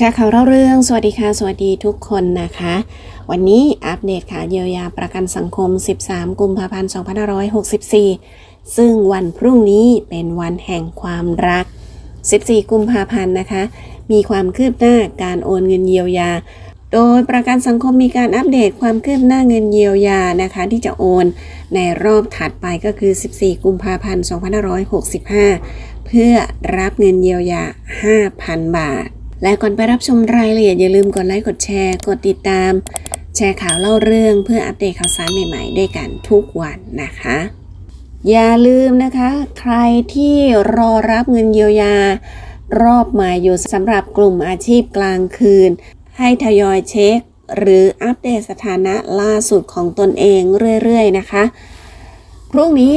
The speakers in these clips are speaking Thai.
ชาข่าวเล่าเรื่อง สวัสดีค่ะ สวัสดีทุกคนนะคะ วันนี้อัปเดตข่าวเยียวยาประกันสังคม 13 กุมภาพันธ์ 2564 ซึ่งวันพรุ่งนี้เป็นวันแห่งความรัก 14 กุมภาพันธ์นะคะ มีความคืบหน้าการโอนเงินเยียวยา โดยประกันสังคมมีการอัปเดตความคืบหน้าเงินเยียวยานะคะ ที่จะโอนในรอบถัดไปก็คือ 14 กุมภาพันธ์ 2565 เพื่อรับเงินเยียวยา 5,000 บาท และก่อนไปรับชมรายละเอียดอย่าลืมกดไลค์กดแชร์ กดติดตาม แชร์ข่าวเล่าเรื่องเพื่ออัปเดตข่าวสารใหม่ๆด้วยกันทุกวันนะคะ อย่าลืมนะคะ ใครที่รอรับเงินเยียวยารอบใหม่อยู่สำหรับกลุ่มอาชีพกลางคืน ให้ทยอยเช็ค หรืออัปเดตสถานะล่าสุดของตนเองเรื่อยๆนะคะ พรุ่งนี้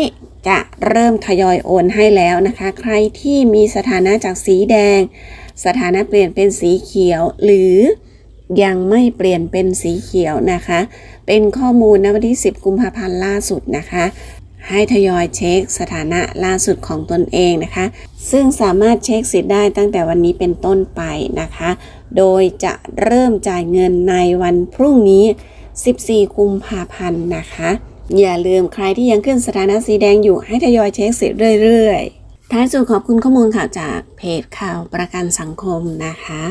จะเริ่มทยอยโอนให้แล้วนะคะ ใครที่มีสถานะจากสีแดง สถานะเปลี่ยนเป็นสีเขียว หรือยังไม่เปลี่ยนเป็นสีเขียวนะคะ เป็นข้อมูลณวันที่ 10 กุมภาพันธ์ล่าสุดนะคะ ให้ทยอยเช็คสถานะล่าสุดของตนเองนะคะ ซึ่งสามารถเช็คสิทธิ์ได้ตั้งแต่วันนี้เป็นต้นไปนะคะ โดยจะเริ่มจ่ายเงินในวันพรุ่งนี้ 14 กุมภาพันธ์นะคะ อย่าลืมใครที่ยังขึ้นสถานะสีแดงอยู่ให้ทยอยเช็คสิทธิ์เรื่อย ๆ ท้ายสุดขอบคุณข้อมูลข่าวจากเพจข่าวประกันสังคมนะคะ